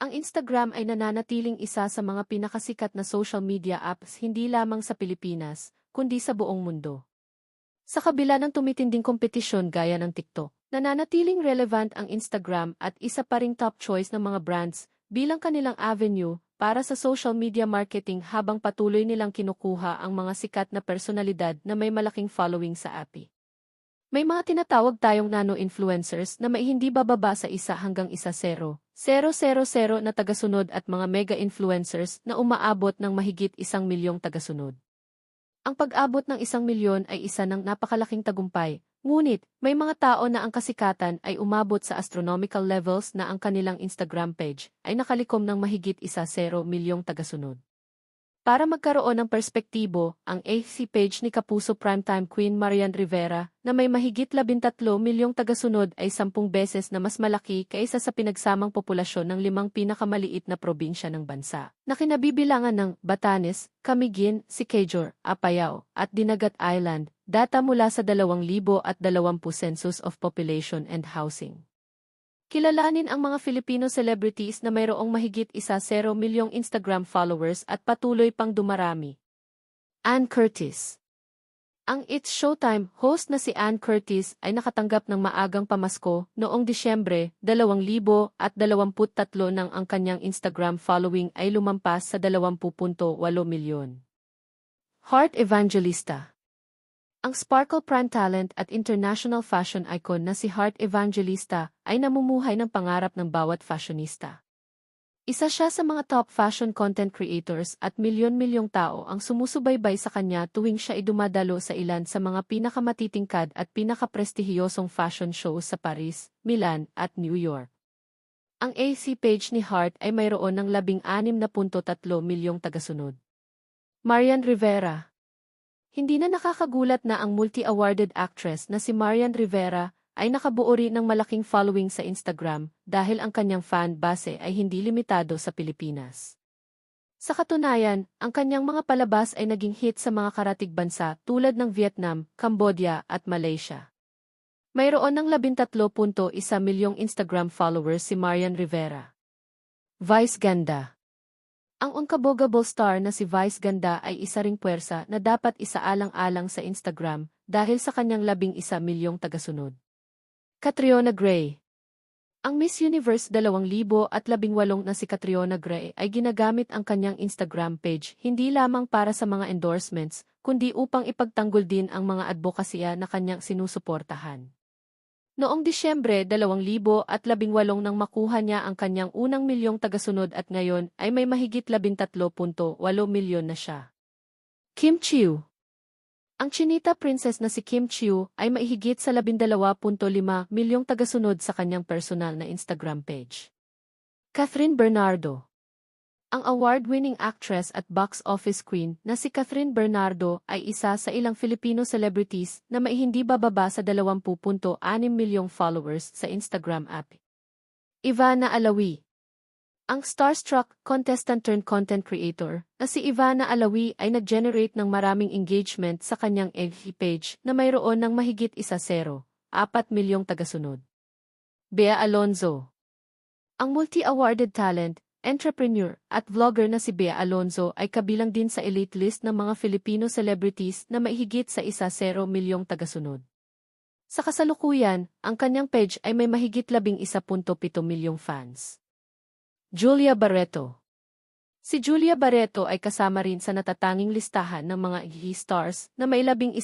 Ang Instagram ay nananatiling isa sa mga pinakasikat na social media apps hindi lamang sa Pilipinas, kundi sa buong mundo. Sa kabila ng tumitinding kompetisyon gaya ng TikTok, nananatiling relevant ang Instagram at isa pa ring top choice ng mga brands bilang kanilang avenue para sa social media marketing habang patuloy nilang kinukuha ang mga sikat na personalidad na may malaking following sa API. May mga tinatawag tayong nano-influencers na may hindi bababa sa isa hanggang isa zero, 000 na tagasunod at mga mega-influencers na umaabot ng mahigit isang milyong tagasunod. Ang pag-abot ng isang milyon ay isa ng napakalaking tagumpay, ngunit may mga tao na ang kasikatan ay umabot sa astronomical levels na ang kanilang Instagram page ay nakalikom ng mahigit isa 0 milyong tagasunod. Para magkaroon ng perspektibo, ang AC page ni Kapuso Primetime Queen Marian Rivera, na may mahigit 13 milyong tagasunod ay sampung beses na mas malaki kaysa sa pinagsamang populasyon ng limang pinakamaliit na probinsya ng bansa, na kinabibilangan ng Batanes, Camiguin, Siquijor, Apayao, at Dinagat Island, data mula sa 2020 Census of Population and Housing. Kilalanin ang mga Filipino celebrities na mayroong mahigit isa 0 milyong Instagram followers at patuloy pang dumarami. Ann Curtis Ang It's Showtime host na si Ann Curtis ay nakatanggap ng maagang pamasko noong Disyembre 2023 nang ang kanyang Instagram following ay lumampas sa 20.8 milyon. Heart Evangelista ang Sparkle Prime Talent at international fashion icon na si Heart Evangelista ay namumuhay ng pangarap ng bawat fashionista. Isa siya sa mga top fashion content creators at milyon-milyong tao ang sumusubaybay sa kanya tuwing siya ay dumadalo sa ilan sa mga pinakamatitingkad at pinakaprestihiyosong fashion shows sa Paris, Milan at New York. Ang AC page ni Hart ay mayroon ng 16.3 milyong tagasunod. Marian Rivera hindi na nakakagulat na ang multi-awarded actress na si Marian Rivera ay nakabuo rin ng malaking following sa Instagram dahil ang kanyang fan base ay hindi limitado sa Pilipinas. Sa katunayan, ang kanyang mga palabas ay naging hit sa mga karatig bansa tulad ng Vietnam, Cambodia at Malaysia. Mayroon ng 13.1 milyong Instagram followers si Marian Rivera. Vice Ganda ang unkabogable star na si Vice Ganda ay isa ring puwersa na dapat isaalang-alang sa Instagram dahil sa kanyang labing isa milyong tagasunod. Catriona Gray Ang Miss Universe 2018 na si Catriona Gray ay ginagamit ang kanyang Instagram page hindi lamang para sa mga endorsements, kundi upang ipagtanggol din ang mga advokasya na kanyang sinusuportahan. Noong Disyembre 2018 nang makuha niya ang kanyang unang milyong tagasunod at ngayon ay may mahigit 13.8 milyon na siya. Kim Chiu Ang Chinita Princess na si Kim Chiu ay maihigit sa 12.5 milyong tagasunod sa kanyang personal na Instagram page. Catherine Bernardo ang award-winning actress at box office queen na si Catherine Bernardo ay isa sa ilang Filipino celebrities na may hindi bababa sa 20.6 milyong followers sa Instagram app. Ivana Alawi Ang starstruck contestant turned content creator na si Ivana Alawi ay nag-generate ng maraming engagement sa kanyang FB page na mayroon ng mahigit isa zero, 4 milyong tagasunod. Bea Alonzo Ang multi-awarded talent entrepreneur, at vlogger na si Bea Alonzo ay kabilang din sa elite list ng mga Filipino celebrities na maihigit sa isa 0 milyong tagasunod. Sa kasalukuyan, ang kanyang page ay may mahigit 11.7 milyong fans. Julia Barreto Si Julia Barreto ay kasama rin sa natatanging listahan ng mga e-stars na may 11.7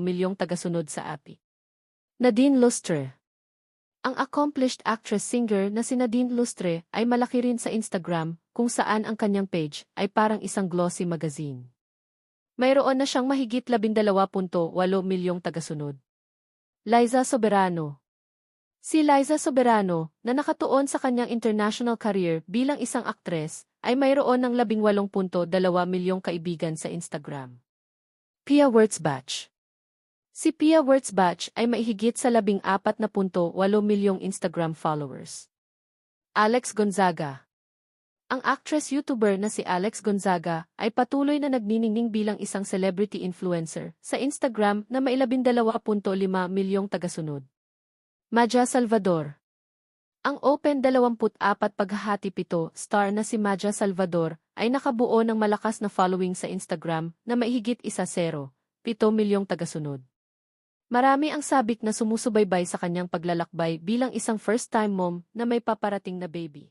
milyong tagasunod sa API. Nadine Lustre ang accomplished actress-singer na si Nadine Lustre ay malaki rin sa Instagram, kung saan ang kanyang page ay parang isang glossy magazine. Mayroon na siyang mahigit 12.8 milyong tagasunod. Liza Soberano Si Liza Soberano, na nakatuon sa kanyang international career bilang isang aktres, ay mayroon ng 18.2 milyong kaibigan sa Instagram. Pia Wurtzbach Si Pia Wurtzbach ay maihigit sa 14.8 milyong Instagram followers. Alex Gonzaga Ang actress-YouTuber na si Alex Gonzaga ay patuloy na nagniningning bilang isang celebrity influencer sa Instagram na may 12.5 milyong tagasunod. Maja Salvador Ang Open 24 paghahati pito star na si Maja Salvador ay nakabuo ng malakas na following sa Instagram na maihigit isa zero, 7 milyong tagasunod. Marami ang sabik na sumusubaybay sa kanyang paglalakbay bilang isang first-time mom na may paparating na baby.